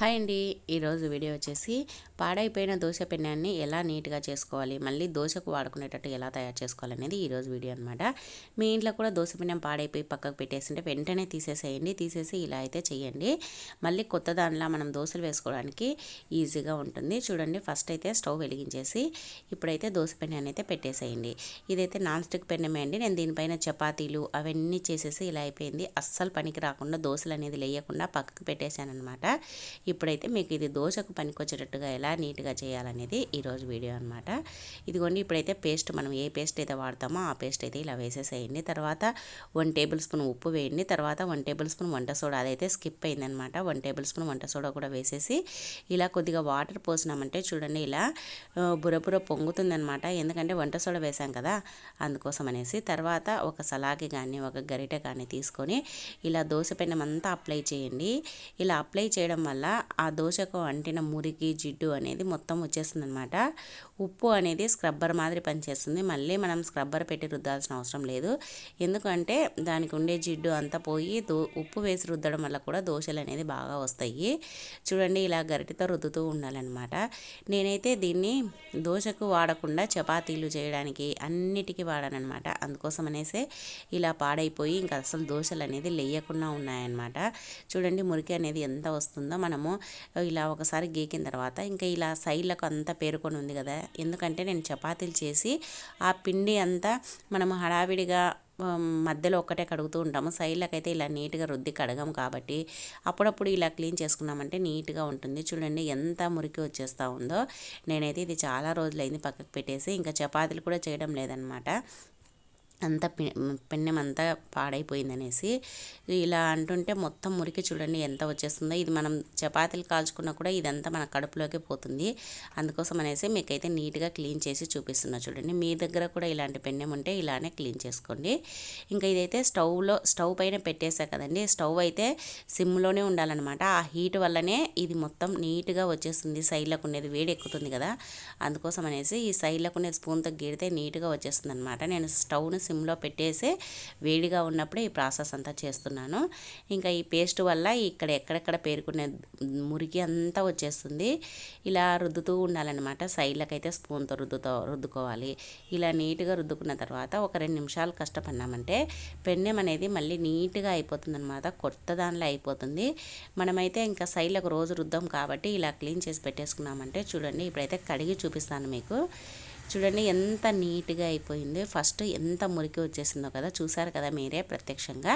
Hi అండి. ఈరోజు video వచ్చేసి పాడైపోయిన దోశ పెన్నాన్ని ఎలా నీట్గా చేసుకోవాలి మళ్ళీ దోశకు వాడుకునేటట్టు ఎలా తయారు చేసుకోవాలనేది ఈరోజు వీడియో అనమాట మీ ఇంట్లో కూడా దోశ పెన్నం పాడైపోయి పక్కకు పెట్టేసింటే వెంటనే తీసేసేయండి తీసేసి ఇలా అయితే చేయండి. మళ్ళీ కొత్త దానిలా మనం దోశలు వేసుకోవడానికి ఈజీగా ఉంటుంది. చూడండి ఫస్ట్ అయితే స్టవ్ వెలిగించేసి ఇప్పుడైతే దోశ పెన్నాన్ని అయితే పెట్టేసేయండి. ఇదైతే నాన్ స్టిక్ పెన్నమే అండి. నేను దీనిపైన చపాతీలు అవన్నీ చేసేసి ఇలా అయిపోయింది. అస్సలు పనికి రాకుండా దోశలు అనేది లేయకుండా పక్కకు పెట్టేశాను అనమాట ఇప్పుడైతే మీకు ఇది దోశకు పనికొచ్చేటట్టుగా ఎలా నీట్గా చేయాలనేది ఈరోజు వీడియో అనమాట ఇదిగోండి ఇప్పుడైతే పేస్ట్ మనం ఏ పేస్ట్ అయితే వాడతామో ఆ పేస్ట్ అయితే ఇలా వేసేసేయండి. తర్వాత వన్ టేబుల్ స్పూన్ ఉప్పు వేయండి. తర్వాత వన్ టేబుల్ స్పూన్ వంట సోడా అదైతే స్కిప్ అయిందనమాట వన్ టేబుల్ స్పూన్ వంట సోడా కూడా వేసేసి ఇలా కొద్దిగా వాటర్ పోసినామంటే చూడండి ఇలా బురబుర పొంగుతుందనమాట ఎందుకంటే వంట సోడా వేసాం కదా అందుకోసం అనేసి. తర్వాత ఒక సలాకి కానీ ఒక గరిటె కానీ తీసుకొని ఇలా దోశ పెన్నం అంతా అప్లై చేయండి. ఇలా అప్లై చేయడం వల్ల ఆ దోశకు అంటిన మురికి జిడ్డు అనేది మొత్తం వచ్చేస్తుంది అనమాట ఉప్పు అనేది స్క్రబ్బర్ మాదిరి పనిచేస్తుంది. మళ్ళీ మనం స్క్రబ్బర్ పెట్టి రుద్దాల్సిన అవసరం లేదు. ఎందుకంటే దానికి ఉండే జిడ్డు అంతా పోయి దో ఉప్పు వేసి రుద్దడం వల్ల కూడా దోశలు అనేది బాగా వస్తాయి. చూడండి ఇలా గరిటితో రుద్దుతూ ఉండాలన్నమాట. నేనైతే దీన్ని దోశకు వాడకుండా చపాతీలు చేయడానికి అన్నిటికీ వాడానమాట అందుకోసం అనేసి ఇలా పాడైపోయి ఇంకా అసలు దోశలు అనేది లేయకుండా ఉన్నాయన్నమాట. చూడండి మురికి అనేది ఎంత వస్తుందో మనము మనము ఇలా ఒకసారి గీకిన తర్వాత ఇంకా ఇలా సైడ్లకు అంతా పేరుకొని ఉంది కదా. ఎందుకంటే నేను చపాతీలు చేసి ఆ పిండి అంతా మనం హడావిడిగా మధ్యలో ఒక్కటే కడుగుతూ ఉంటాము. సైడ్లకు అయితే ఇలా నీట్గా రుద్ది కడగం కాబట్టి అప్పుడప్పుడు ఇలా క్లీన్ చేసుకున్నామంటే నీట్గా ఉంటుంది. చూడండి ఎంత మురికి వచ్చేస్తూ ఉందో. నేనైతే ఇది చాలా రోజులైంది పక్కకు పెట్టేసి ఇంకా చపాతీలు కూడా చేయడం లేదనమాట. అంత పెన్నెం అంతా పాడైపోయిందనేసి ఇలా అంటుంటే మొత్తం మురికి చూడండి ఎంత వచ్చేస్తుందో. ఇది మనం చపాతీలు కాల్చుకున్నా కూడా ఇదంతా మన కడుపులోకి పోతుంది. అందుకోసం అనేసి మీకైతే నీట్గా క్లీన్ చేసి చూపిస్తున్నా చూడండి. మీ దగ్గర కూడా ఇలాంటి పెన్నెం ఉంటే ఇలానే క్లీన్ చేసుకోండి. ఇంకా ఇదైతే స్టవ్లో స్టవ్ పైన పెట్టేసా కదండి. స్టవ్ అయితే సిమ్లోనే ఉండాలన్నమాట. ఆ హీట్ వల్లనే ఇది మొత్తం నీట్గా వచ్చేస్తుంది. సైడ్లకు ఉండేది వేడి ఎక్కుతుంది కదా. అందుకోసం అనేసి ఈ సైడ్లకు ఉండేది స్పూన్తో గీడితే నీట్గా వచ్చేస్తుంది అనమాట నేను స్టవ్ను సిమ్లో పెట్టేసి వేడిగా ఉన్నప్పుడే ఈ ప్రాసెస్ అంతా చేస్తున్నాను. ఇంకా ఈ పేస్ట్ వల్ల ఇక్కడ ఎక్కడెక్కడ పేరుకునే మురికి అంతా వచ్చేస్తుంది. ఇలా రుద్దుతూ ఉండాలన్నమాట. సైడ్లకైతే స్పూన్తో రుద్దుతో రుద్దుకోవాలి. ఇలా నీట్గా రుద్దుకున్న తర్వాత ఒక రెండు నిమిషాలు కష్టపడినామంటే పెన్నెం అనేది మళ్ళీ నీట్గా అయిపోతుంది అనమాట కొత్త దానిలో అయిపోతుంది. మనమైతే ఇంకా సైడ్లకు రోజు రుద్దాం కాబట్టి ఇలా క్లీన్ చేసి పెట్టేసుకున్నామంటే చూడండి ఇప్పుడైతే కడిగి చూపిస్తాను మీకు. చూడండి ఎంత నీట్గా అయిపోయింది. ఫస్ట్ ఎంత మురికి వచ్చేసిందో కదా చూసారు కదా మీరే ప్రత్యక్షంగా.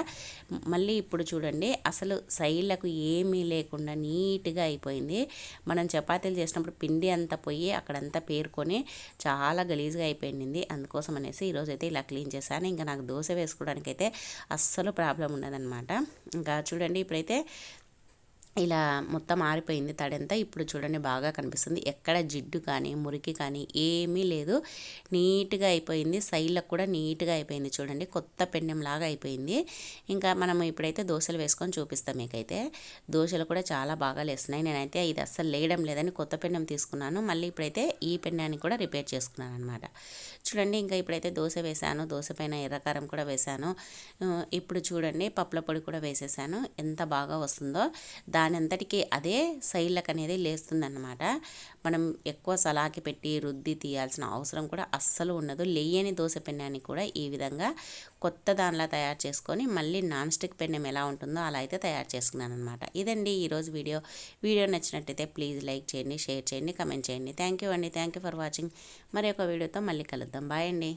మళ్ళీ ఇప్పుడు చూడండి అసలు సైడ్లకు ఏమీ లేకుండా నీట్గా అయిపోయింది. మనం చపాతీలు చేసినప్పుడు పిండి అంతా పోయి అక్కడంతా పేరుకొని చాలా గలీజ్గా అయిపోయింది. అందుకోసం అనేసి ఈరోజు అయితే ఇలా క్లీన్ చేశాను. ఇంకా నాకు దోశ వేసుకోవడానికి అయితే అస్సలు ప్రాబ్లం ఉండదన్నమాట. ఇంకా చూడండి ఇప్పుడైతే ఇలా మొత్తం ఆరిపోయింది తడంతా. ఇప్పుడు చూడండి బాగా కనిపిస్తుంది. ఎక్కడ జిడ్డు కానీ మురికి కానీ ఏమీ లేదు. నీట్గా అయిపోయింది. సైడ్లకు కూడా నీట్గా అయిపోయింది చూడండి. కొత్త పెండెం లాగా అయిపోయింది. ఇంకా మనం ఇప్పుడైతే దోశలు వేసుకొని చూపిస్తాం మీకైతే. దోశలు కూడా చాలా బాగా లేస్తున్నాయి. నేనైతే ఇది అస్సలు లేయడం లేదని కొత్త పెండెం తీసుకున్నాను. మళ్ళీ ఇప్పుడైతే ఈ పెండాన్ని కూడా రిపేర్ చేసుకున్నాను అనమాట చూడండి ఇంకా ఇప్పుడైతే దోశ వేసాను దోశ పైన ఎర్రకారం కూడా వేసాను ఇప్పుడు చూడండి పప్పుల పొడి కూడా వేసేసాను. ఎంత బాగా వస్తుందో. దాని దానంతటికీ అదే సైడ్లకు అనేది లేస్తుందన్నమాట. మనం ఎక్కువ సలాకి పెట్టి రుద్ది తీయాల్సిన అవసరం కూడా అస్సలు ఉండదు. లేయని దోశ పెన్నాన్ని కూడా ఈ విధంగా కొత్త దానిలా తయారు చేసుకొని మళ్ళీ నాన్ స్టిక్ పెన్నెం ఎలా ఉంటుందో అలా అయితే తయారు చేసుకున్నాను అనమాట ఇదండి ఈరోజు వీడియో. వీడియో నచ్చినట్టయితే ప్లీజ్ లైక్ చేయండి షేర్ చేయండి కమెంట్ చేయండి. థ్యాంక్ యూ అండి. Thank you for watching. మరి ఒక వీడియోతో మళ్ళీ కలుద్దాం. బాయ్ అండి.